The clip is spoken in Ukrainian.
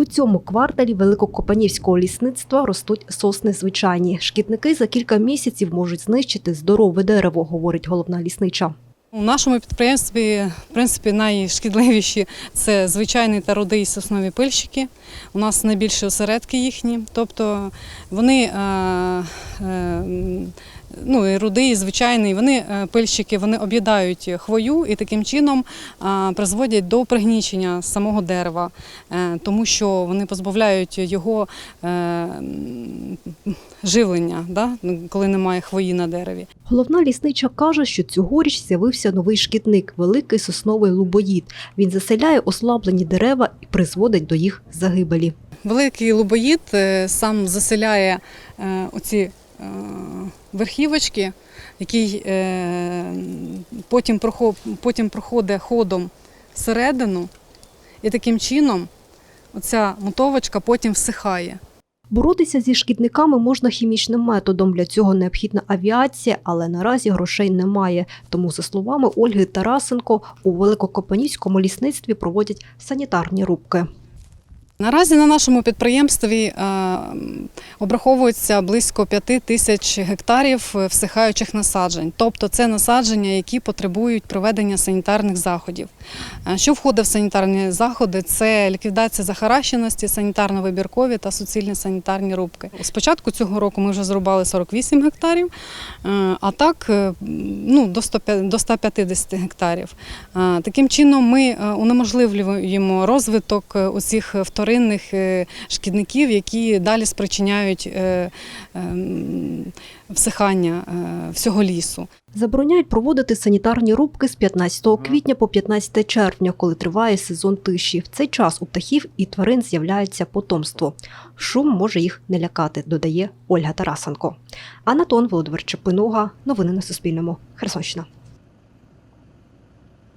У цьому кварталі великокопанівського лісництва ростуть сосни звичайні. Шкідники за кілька місяців можуть знищити здорове дерево, говорить головна ліснича. У нашому підприємстві, в принципі, найшкідливіші це звичайні та рудий соснові пильщики. У нас найбільші осередки їхні. Тобто вони е, е, ну, і рудий, і звичайний, вони е, пильщики, вони об'їдають хвою і таким чином призводять до пригнічення самого дерева, е, тому що вони позбавляють його е, живлення, да, коли немає хвої на дереві. Головна ліснича каже, що цьогоріч з'явився новий шкідник великий сосновий лубоїд. Він заселяє ослаблені дерева і призводить до їх загибелі. Великий лубоїд сам заселяє оці верхівочки, який е, потім, прохо- потім проходить ходом всередину, і таким чином оця мотовочка потім всихає. Боротися зі шкідниками можна хімічним методом. Для цього необхідна авіація, але наразі грошей немає. Тому, за словами Ольги Тарасенко, у великокопанівському лісництві проводять санітарні рубки. Наразі на нашому підприємстві е, обраховується близько 5 тисяч гектарів е, всихаючих насаджень. Тобто це насадження, які потребують проведення санітарних заходів. Е, Що входить в санітарні заходи? Це ліквідація захаращеності, санітарно-вибіркові та суцільні санітарні рубки. Спочатку цього року ми вже зрубали 48 гектарів, е, а так ну, до 150 гектарів. Таким чином ми унеможливлюємо розвиток усіх вторинних шкідників, які далі спричиняють е, ем, всихання е, всього лісу. Забороняють проводити санітарні рубки з 15 квітня по 15 червня, коли триває сезон тиші. В цей час у птахів і тварин з'являється потомство. Шум може їх не лякати, додає Ольга Тарасенко. Анатон Володимир Чепинуга. Новини на Суспільному. Херсонщина.